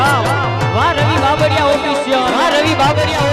રામ વાહ રવિ બાબરિયા ઓફિસિયલ વાહ રવિ બાબરિયા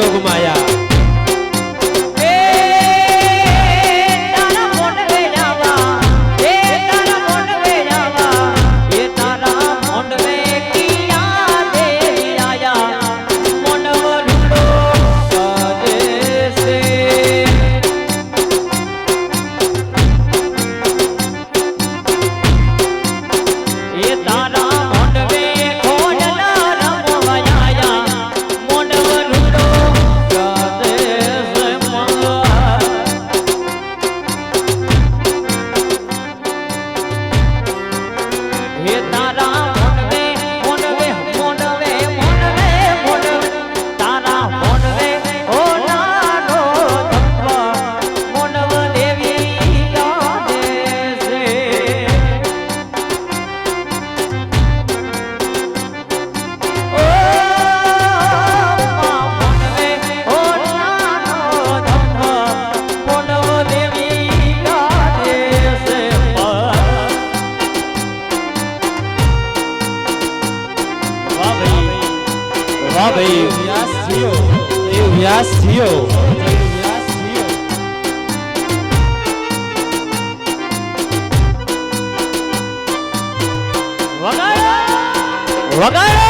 যোগ মায়া job, eh? Yes, you. Yes, you. Yes, you. You.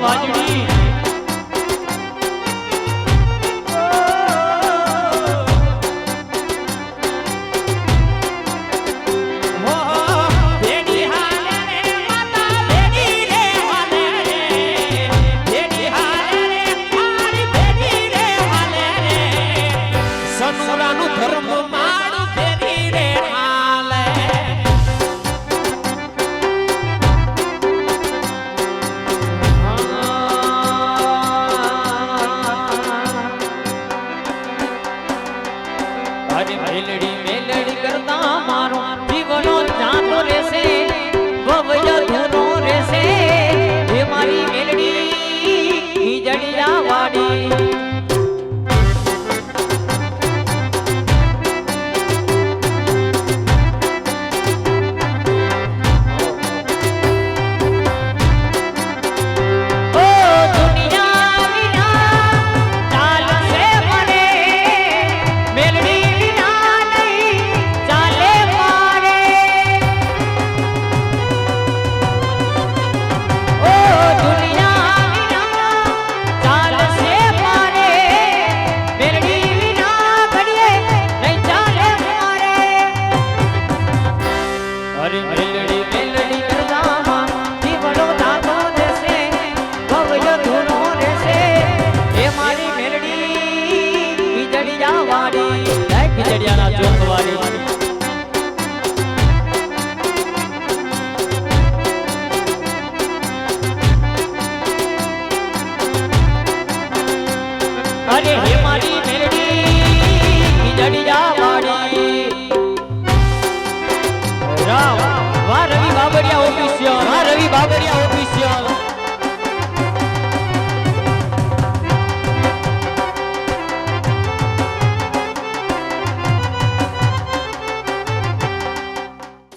Vajdi Meldi Meldi કરતા મારો જીવનો જાતો રહેશે, ભવ્ય ધૂનો રહેશે. હે મારી મેલડી જડિયા વાડી